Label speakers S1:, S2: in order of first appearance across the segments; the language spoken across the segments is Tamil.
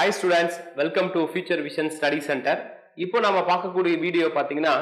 S1: Hi students welcome to Future Vision Study Centre இப்போ நம்ம பார்க்கக்கூடிய வீடியோ பார்த்தீங்கன்னா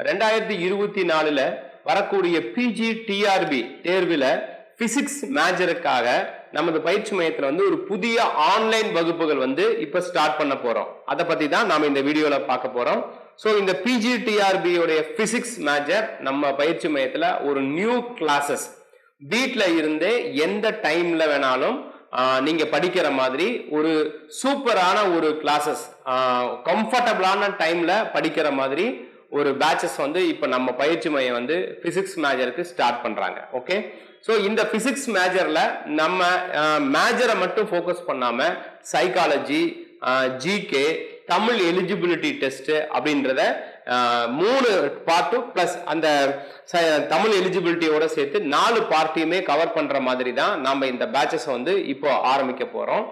S1: ரெண்டாயிரத்தி இருபத்தி நாலில் வரக்கூடிய பிஜி டிஆர்பி தேர்வில் ஃபிசிக்ஸ் மேஜருக்காக நமது பயிற்சி மையத்தில் வந்து ஒரு புதிய ஆன்லைன் வகுப்புகள் வந்து இப்போ ஸ்டார்ட் பண்ண போகிறோம் அதை பற்றி தான் நாம் இந்த வீடியோவில் பார்க்க போகிறோம் ஸோ இந்த பிஜி டிஆர்பியோடைய ஃபிசிக்ஸ் மேஜர் நம்ம பயிற்சி மையத்தில் ஒரு நியூ கிளாஸஸ் வீட்டில் இருந்தே எந்த டைமில் வேணாலும் நீங்க படிக்கிற மாதிரி ஒரு சூப்பரான ஒரு கிளாஸஸ் கம்ஃபர்டபுளான டைம்ல படிக்கிற மாதிரி ஒரு பேட்சஸ் வந்து இப்போ நம்ம பயிற்சி மையம் வந்து பிசிக்ஸ் மேஜருக்கு ஸ்டார்ட் பண்றாங்க ஓகே ஸோ இந்த பிசிக்ஸ் மேஜர்ல நம்ம மேஜரை மட்டும் ஃபோக்கஸ் பண்ணாம psychology GK Tamil eligibility test அப்படின்றத மூணு பார்ட்டும் ப்ளஸ் அந்த ச- தமிழ் எலிஜிபிலிட்டியோட சேர்த்து நாலு பார்ட்டியுமே கவர் பண்ணுற மாதிரி தான் நம்ம இந்த பேட்சஸ் வந்து இப்போ ஆரம்பிக்க போகிறோம்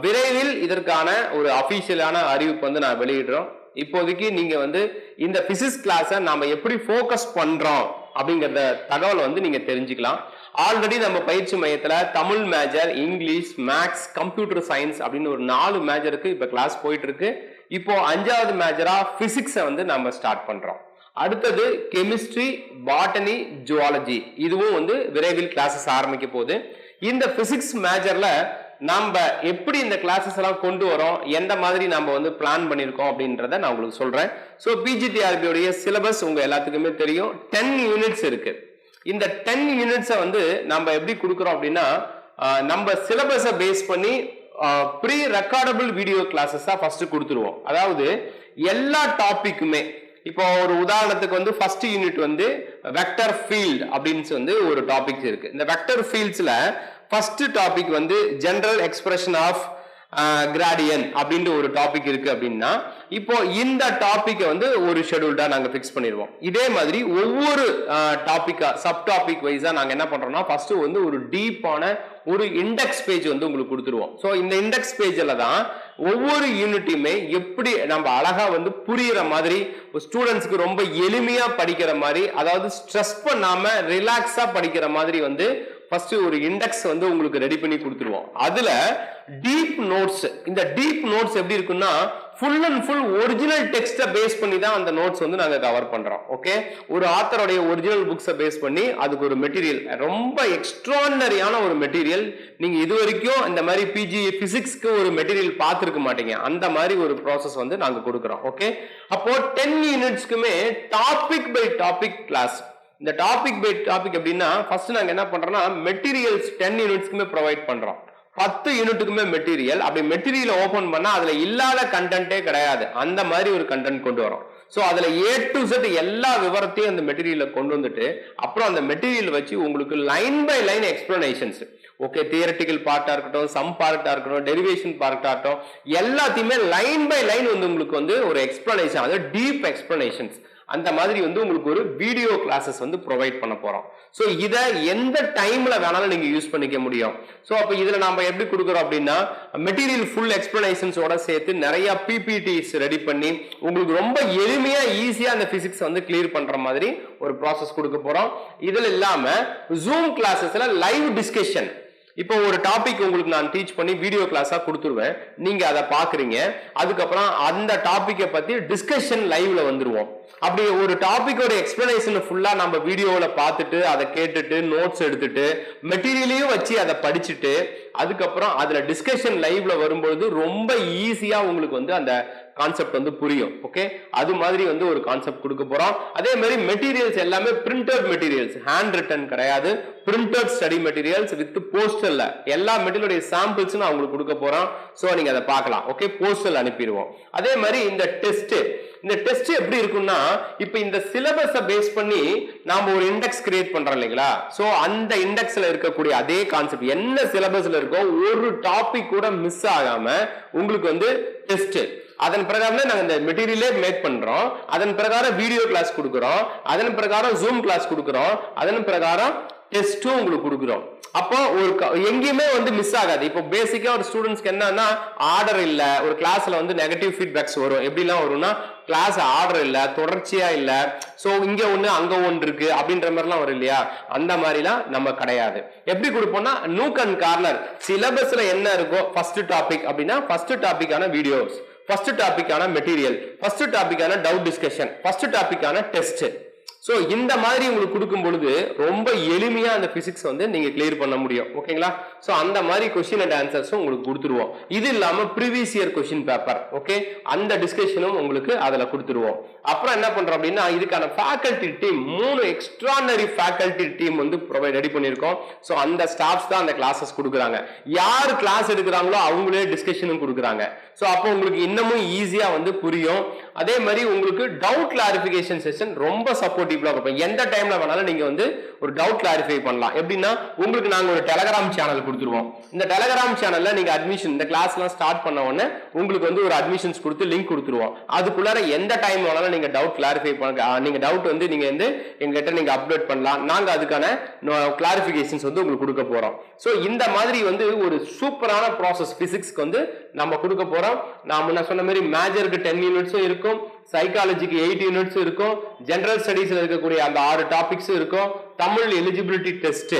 S1: விரைவில் இதற்கான ஒரு அஃபீஷியலான அறிவிப்பு வந்து நான் வெளியிடுறோம். இப்போதைக்கு நீங்கள் வந்து இந்த பிசிக்ஸ் கிளாஸை நாம் எப்படி ஃபோக்கஸ் பண்ணுறோம் அப்படிங்கிறத தகவல் வந்து நீங்கள் தெரிஞ்சுக்கலாம். ஆல்ரெடி நம்ம பயிற்சி மையத்தில் Tamil major English maths computer science அப்படின்னு ஒரு நாலு மேஜருக்கு இப்போ கிளாஸ் போயிட்டு இருக்கு. இப்போ அஞ்சாவது மேஜரா பிசிக்ஸை வந்து நம்ம ஸ்டார்ட் பண்றோம். அடுத்தது கெமிஸ்ட்ரி பாட்டனி ஜுவாலஜி இதுவும் வந்து விரைவில் கிளாஸஸ் ஆரம்பிக்க போகுது. இந்த பிசிக்ஸ் மேஜர்ல நம்ம எப்படி இந்த கிளாஸஸ் எல்லாம் கொண்டு வரோம் எந்த மாதிரி நம்ம வந்து பிளான் பண்ணியிருக்கோம் அப்படின்றத நான் உங்களுக்கு சொல்றேன். ஸோ பிஜிடிஆர்பியோடைய சிலபஸ் உங்க எல்லாத்துக்குமே தெரியும். டென் யூனிட்ஸ் இருக்கு. இந்த டென் யூனிட்ஸை வந்து நம்ம எப்படி கொடுக்குறோம் அப்படின்னா நம்ம சிலபஸை பேஸ் பண்ணி ப்ரீ ரெக்கார்டபிள் வீடியோ கிளாஸஸாக ஃபர்ஸ்ட் கொடுத்துருவோம். அதாவது எல்லா டாப்பிக்குமே இப்போ ஒரு உதாரணத்துக்கு வந்து ஃபர்ஸ்ட் யூனிட் வந்து வெக்டர் ஃபீல்ட் அப்படின்னு வந்து ஒரு டாபிக் இருக்கு. இந்த வெக்டர் ஃபீல்ட்ஸில் ஃபர்ஸ்ட் டாபிக் வந்து ஜென்ரல் எக்ஸ்பிரஷன் ஆஃப் கிராடியன் அப்படின்ற ஒரு டாபிக் இருக்கு அப்படின்னா இப்போ இந்த டாப்பிக்கை வந்து ஒரு ஷெடியூல்டா நாங்க ஃபிக்ஸ் பண்ணிடுவோம். இதே மாதிரி ஒவ்வொரு டாபிக்கா சப் டாபிக் வைஸா நாங்க என்ன பண்றோம்னா ஃபர்ஸ்ட் வந்து ஒரு டீப்பான ஒரு இண்டெக்ஸ் பேஜ் வந்து உங்களுக்கு கொடுத்துருவோம். ஸோ இந்த இண்டெக்ஸ் பேஜில் தான் ஒவ்வொரு யூனிட்டையுமே எப்படி நம்ம அழகா வந்து புரியுற மாதிரி ஸ்டூடெண்ட்ஸ்க்கு ரொம்ப எளிமையா படிக்கிற மாதிரி அதாவது ஸ்ட்ரெஸ் பண்ணாம ரிலாக்ஸா படிக்கிற மாதிரி வந்து ஃபர்ஸ்ட் ஒரு இண்டெக்ஸ் வந்து உங்களுக்கு ரெடி பண்ணி கொடுத்துருவோம். அதுல டீப் நோட்ஸ் இந்த டீப் நோட்ஸ் எப்படி இருக்குன்னா ஃபுல் அண்ட் ஃபுல் ஒரிஜினல் டெக்ஸ்ட்டை பேஸ் பண்ணி தான் அந்த நோட்ஸ் வந்து நாங்கள் கவர் பண்ணுறோம் ஓகே ஒரு ஆத்தருடைய ஒரிஜினல் புக்ஸை பேஸ் பண்ணி அதுக்கு ஒரு மெட்டீரியல் ரொம்ப எக்ஸ்ட்ரானரியான ஒரு மெட்டீரியல் நீங்கள் இது வரைக்கும் இந்த மாதிரி பிஜி பிசிக்ஸ்க்கு ஒரு மெட்டீரியல் பார்த்துருக்க மாட்டீங்க. அந்த மாதிரி ஒரு ப்ராசஸ் வந்து நாங்கள் கொடுக்குறோம். ஓகே அப்போ டென் யூனிட்ஸ்க்குமே டாபிக் பை டாபிக் கிளாஸ் இந்த டாபிக் பை டாபிக் அப்படின்னா ஃபர்ஸ்ட் நாங்க என்ன பண்றோம்னா மெட்டீரியல்ஸ் டென் யூனிட்ஸ்க்குமே ப்ரொவைட் பண்றோம். பத்து யூனிட்டுக்குமே மெட்டீரியல் அப்படி மெட்டீரியல் ஓபன் பண்ணா அதுல இல்லாத கண்டென்ட்டே கிடையாது. அந்த மாதிரி ஒரு கண்டென்ட் கொண்டு வரோம். ஸோ அதுல ஏ டு செட் எல்லா விவரத்தையும் அந்த மெட்டீரியல்ல கொண்டு வந்துட்டு அப்புறம் அந்த மெட்டீரியல் வச்சு உங்களுக்கு line by line explanations okay theoretical பார்ட்டா இருக்கட்டும் சம் பார்ட்டா இருக்கட்டும் டெரிவேஷன் பார்ட்டா இருக்கட்டும் எல்லாத்தையுமே லைன் பை லைன் வந்து உங்களுக்கு வந்து ஒரு எக்ஸ்பிளனேஷன் அதாவது டீப் எக்ஸ்பிளனேஷன்ஸ் அந்த மாதிரி வந்து உங்களுக்கு ஒரு வீடியோ கிளாஸஸ் வந்து ப்ரொவைட் பண்ண போகிறோம் ஸோ இதை எந்த டைமில் வேணாலும் நீங்கள் யூஸ் பண்ணிக்க முடியும். ஸோ அப்போ இதில் நாம் எப்படி கொடுக்குறோம் அப்படின்னா மெட்டீரியல் ஃபுல் எக்ஸ்பிளனேஷன்ஸோட சேர்த்து நிறையா பிபிடிஸ் ரெடி பண்ணி உங்களுக்கு ரொம்ப எளிமையாக ஈஸியாக அந்த ஃபிசிக்ஸ் வந்து கிளியர் பண்ணுற மாதிரி ஒரு ப்ராசஸ் கொடுக்க போகிறோம் இதில் இல்லாமல் ஜூம் கிளாஸஸில் லைவ் டிஸ்கஷன் இப்போ ஒரு டாபிக் உங்களுக்கு நான் டீச் பண்ணி வீடியோ கிளாஸாக கொடுத்துருவேன். நீங்கள் அதை பார்க்குறீங்க. அதுக்கப்புறம் அந்த டாப்பிக்கை பற்றி டிஸ்கஷன் லைவில் வந்துடுவோம் அப்படி ஒரு டாப்பிக்கோட எக்ஸ்பிளனேஷன் ஃபுல்லாக நம்ம வீடியோவில் பார்த்துட்டு அதை கேட்டுட்டு நோட்ஸ் எடுத்துட்டு மெட்டீரியலையும் வச்சு அதை படிச்சுட்டு அதுக்கப்புறம் அதில் டிஸ்கஷன் லைவில் வரும்பொழுது ரொம்ப ஈஸியாக உங்களுக்கு வந்து அந்த கான்செப்ட் வந்து புரியும் ஓகே அது மாதிரி வந்து ஒரு கான்செப்ட் கொடுக்க போறோம். அதே மாதிரி மெட்டீரியல்ஸ் எல்லாமே பிரிண்டட் மெட்டீரியல்ஸ் ஹேண்ட் ரிட்டன் கிடையாது பிரிண்டட் ஸ்டடி மெட்டீரியல்ஸ் வித் போஸ்டல்ல எல்லா மெட்டீரியலுடைய சாம்பிள்ஸ் நான் உங்களுக்கு கொடுக்க போறோம். ஸோ நீங்க அதை பார்க்கலாம் ஓகே போஸ்டல் அனுப்பிடுவோம். அதே மாதிரி இந்த டெஸ்ட் இந்த டெஸ்ட் எப்படி இருக்கும்னா இப்போ இந்த சிலபஸை பேஸ் பண்ணி நாம ஒரு இண்டெக்ஸ் கிரியேட் பண்றோம் இல்லைங்களா? சோ அந்த இண்டெக்ஸ்ல இருக்கக்கூடிய அதே கான்செப்ட் என்ன சிலபஸ்ல இருக்கோ ஒரு டாபிக் கூட மிஸ் ஆகாம உங்களுக்கு வந்து டெஸ்ட் அதன் பிரகாரம் நாங்கள் இந்த மெட்டீரியலே மேக் பண்றோம். அதன் பிரகாரம் வீடியோ கிளாஸ் கொடுக்குறோம். அதன் பிரகாரம் ஜூம் கிளாஸ் கொடுக்குறோம். அதன் பிரகாரம் டெஸ்ட்டும் உங்களுக்கு கொடுக்குறோம். அப்போ ஒரு க- எங்கேயுமே வந்து மிஸ் ஆகாது. இப்போ பேசிக்கா ஒரு ஸ்டூடெண்ட்ஸ்க்கு என்னன்னா ஆர்டர் இல்லை. ஒரு கிளாஸ்ல வந்து நெகட்டிவ் ஃபீட்பேக்ஸ் வரும். எப்படிலாம் வரும்னா கிளாஸ் ஆர்டர் இல்லை தொடர்ச்சியா இல்லை. ஸோ இங்க ஒன்று அங்க ஒன்று இருக்கு அப்படின்ற மாதிரிலாம் வரும் இல்லையா? அந்த மாதிரிலாம் நம்ம கிடையாது. எப்படி கொடுப்போம்னா நூக் அண்ட் கார்னர் சிலபஸ்ல என்ன இருக்கோ ஃபர்ஸ்ட் டாபிக் அப்படின்னா ஃபர்ஸ்ட் டாபிக்கான வீடியோஸ் ஃபர்ஸ்ட் டாபிக்கான மெட்டீரியல் ஃபர்ஸ்ட் டாபிக்கான டவுட் டிஸ்கஷன் ஃபர்ஸ்ட் டாபிக்கான டெஸ்ட் ஸோ இந்த மாதிரி உங்களுக்கு கொடுக்கும் பொழுது ரொம்ப எளிமையாக அந்த ஃபிசிக்ஸ் வந்து நீங்கள் கிளியர் பண்ண முடியும். ஓகேங்களா ஸோ அந்த மாதிரி கொஸ்டின் அண்ட் ஆன்சர்ஸும் உங்களுக்கு கொடுத்துருவோம். இது இல்லாமல் previous year question paper okay அந்த டிஸ்கஷனும் உங்களுக்கு அதில் கொடுத்துருவோம். அப்புறம் என்ன பண்றோம் அப்படின்னா இதுக்கான ஃபேக்கல்டி டீம் மூணு எக்ஸ்ட்ரானரி ஃபேக்கல்டி டீம் வந்து ப்ரொவைட் ரெடி பண்ணியிருக்கோம். ஸோ அந்த ஸ்டாஃப்ஸ் தான் அந்த கிளாஸஸ் கொடுக்குறாங்க. யார் கிளாஸ் எடுக்கிறாங்களோ அவங்களே டிஸ்கஷனும் கொடுக்குறாங்க. ஸோ அப்போ உங்களுக்கு இன்னமும் ஈஸியாக வந்து புரியும். அதே மாதிரி உங்களுக்கு டவுட் கிளாரிஃபிகேஷன் செஷன் ரொம்ப சப்போர்ட்டிவ்ல இருக்கும் எந்த டைம்ல வேணாலும் நீங்க வந்து ஒரு டவுட் கிளாரிஃபை பண்ணலாம். எப்படின்னா உங்களுக்கு நாங்க ஒரு டெலகிராம் சேனல் கொடுத்துருவோம். இந்த டெலகிராம் சேனல்ல நீங்க அட்மிஷன் இந்த கிளாஸ்லாம் ஸ்டார்ட் பண்ண உடனே உங்களுக்கு வந்து ஒரு அட்மிஷன்ஸ் கொடுத்து லிங்க் கொடுத்துருவோம். அதுக்குள்ளார எந்த டைம் வேணாலும் நீங்க டவுட் கிளாரிஃபை பண்ண நீங்கள் நீங்க டவுட் வந்து நீங்க வந்து எங்ககிட்ட நீங்க அப்டேட் பண்ணலாம். நாங்க அதுக்கான கிளாரிஃபிகேஷன்ஸ் வந்து உங்களுக்கு கொடுக்க போறோம். ஸோ இந்த மாதிரி வந்து ஒரு சூப்பரான ப்ராசஸ் பிசிக்ஸ்க்கு வந்து நம்ம கொடுக்க போறோம். நான் முன்ன சொன்ன மாதிரி மேஜருக்கு டென் யூனிட்ஸும் இருக்கும். சைக்காலஜிக்கு எயிட் யூனிட்ஸ் இருக்கும். ஜெனரல் ஸ்டடீஸ்ல இருக்கக்கூடிய அந்த ஆறு டாபிக்ஸும் இருக்கும். தமிழ் எலிஜிபிலிட்டி டெஸ்ட்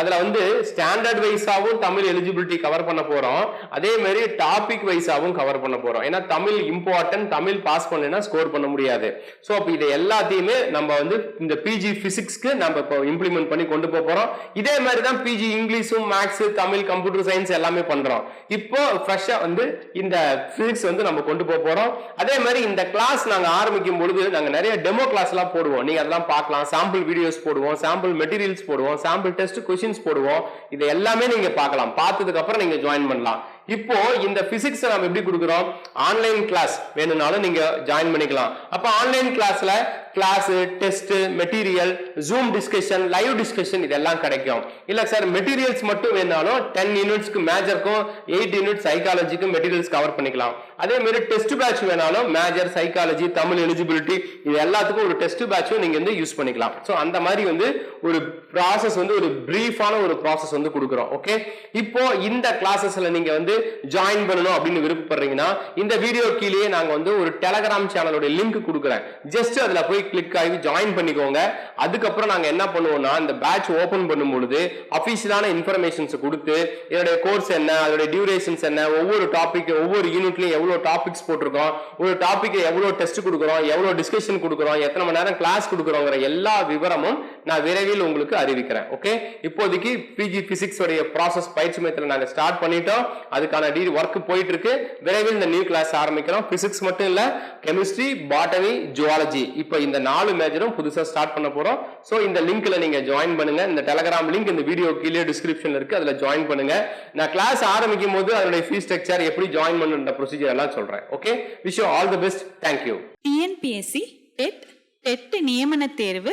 S1: அதுல வந்து ஸ்டாண்டர்ட் வைஸாவும் தமிழ் எலிஜிபிலிட்டி கவர் பண்ண போறோம். அதே மாதிரி டாபிக் வைஸாவும் கவர் பண்ண போறோம். ஏன்னா தமிழ் இம்பார்ட்டன்ட் தமிழ் பாஸ் பண்ணா ஸ்கோர் பண்ண முடியாது. ஸோ அப்போ இதை எல்லாத்தையுமே நம்ம வந்து இந்த பிஜி பிசிக்ஸ்க்கு நம்ம இப்போ இம்ப்ளிமெண்ட் பண்ணி கொண்டு போக போறோம். இதே மாதிரி தான் பிஜி இங்கிலீஷும் மேக்ஸ் தமிழ் கம்ப்யூட்டர் சயின்ஸ் எல்லாமே பண்றோம். இப்போ ஃப்ரெஷ்ஷா வந்து இந்த பிசிக்ஸ் வந்து நம்ம கொண்டு போக போறோம். அதே மாதிரி இந்த கிளாஸ் நாங்க ஆரம்பிக்கும் பொழுது நாங்க நிறைய டெமோ கிளாஸ் எல்லாம் போடுவோம். நீங்க அதெல்லாம் பார்க்கலாம். சாம்பிள் வீடியோஸ் போடுவோம். சாம்பிள் மெட்டீரியல்ஸ் போடுவோம். சாம்பிள் டெஸ்ட் கொஸ்டின்ஸ் போடுவோம். இது எல்லாமே நீங்க பார்க்கலாம். பார்த்ததுக்கு அப்புறம் நீங்க ஜாயின் பண்ணலாம். இப்போ இந்த பிசிக்ஸ் நம்ம எப்படி கொடுக்குறோம்? ஆன்லைன் கிளாஸ் வேணும்னாலும் நீங்க ஜாயின் பண்ணிக்கலாம். அப்ப ஆன்லைன் கிளாஸ்ல class test material zoom discussion live discussion இதெல்லாம் கிடைக்கும். இல்ல சார் மெட்டீரியல்ஸ் மட்டும் வேணாலும் டென் யூனிட்ஸ்க்கு மேஜருக்கும் எயிட் யூனிட் சைக்காலஜிக்கும் மெட்டீரியல்ஸ் கவர் பண்ணிக்கலாம். அதே மாதிரி டெஸ்ட் பேட்ச் வேணாலும் மேஜர் சைக்காலஜி தமிழ் எலிஜிபிலிட்டி இது எல்லாத்துக்கும் ஒரு டெஸ்ட் பேட்சும் நீங்க வந்து யூஸ் பண்ணிக்கலாம். ஸோ அந்த மாதிரி வந்து ஒரு ப்ராசஸ் வந்து ஒரு பிரீஃபான ஒரு ப்ராசஸ் வந்து கொடுக்குறோம். ஓகே இப்போ இந்த கிளாஸஸ்ல நீங்க வந்து ஜாயின் பண்ணணும் அப்படின்னு விருப்பப்படுறீங்கன்னா இந்த வீடியோ கீழேயே நாங்க வந்து ஒரு டெலகிராம் சேனலோட லிங்க் கொடுக்குறேன். ஜஸ்ட் அதுல போய் கிளிக் ஆகி ஜாயின் பண்ணிக்கோங்க. அதுக்கப்புறம் நாங்கள் என்ன பண்ணுவோம்னா இந்த பேட்ச் ஓப்பன் பண்ணும் பொழுது அஃபிஷியலான இன்ஃபர்மேஷன்ஸ் கொடுத்து என்னுடைய கோர்ஸ் என்ன அதோட டியூரேஷன்ஸ் என்ன ஒவ்வொரு டாபிக் ஒவ்வொரு யூனிட்லையும் எவ்வளோ டாபிக்ஸ் போட்டிருக்கோம் ஒரு டாபிக் எவ்வளோ டெஸ்ட் கொடுக்குறோம் எவ்வளோ டிஸ்கஷன் கொடுக்குறோம் எத்தனை மணி நேரம் கிளாஸ் கொடுக்குறோங்கிற எல்லா விவரமும் நான் விரைவில் உங்களுக்கு அறிவிக்கிறேன் ஓகே இப்போதைக்கு பிஜி பிசிக்ஸ் உடைய ப்ராசஸ் பயிற்சி மையத்தில் நாங்கள் ஸ்டார்ட் பண்ணிட்டோம். அதுக்கான டி ஒர்க் போயிட்டு இருக்கு விரைவில் இந்த நியூ கிளாஸ் ஆரம்பிக்கிறோம். பிசிக்ஸ் மட்டும் இல்ல கெமிஸ்ட்ரி பாட்டனி ஜுவாலஜி இப்போ இந்த நாலு மேஜரும் புதுசாக ஸ்டார்ட் பண்ண போறோம். ஸோ இந்த லிங்க்ல நீங்க ஜாயின் பண்ணுங்க. இந்த டெலகிராம் லிங்க் இந்த வீடியோ கீழே டிஸ்கிரிப்ஷன்ல இருக்கு. அதுல ஜாயின் பண்ணுங்க. நான் கிளாஸ் ஆரம்பிக்கும் போது அதனுடைய ஃபீஸ் ஸ்ட்ரக்சர் எப்படி ஜாயின் பண்ணுன்ற ப்ரொசீஜர் எல்லாம் சொல்றேன் okay wish all the best thank you
S2: TNPSC TET TET நியமன தேர்வு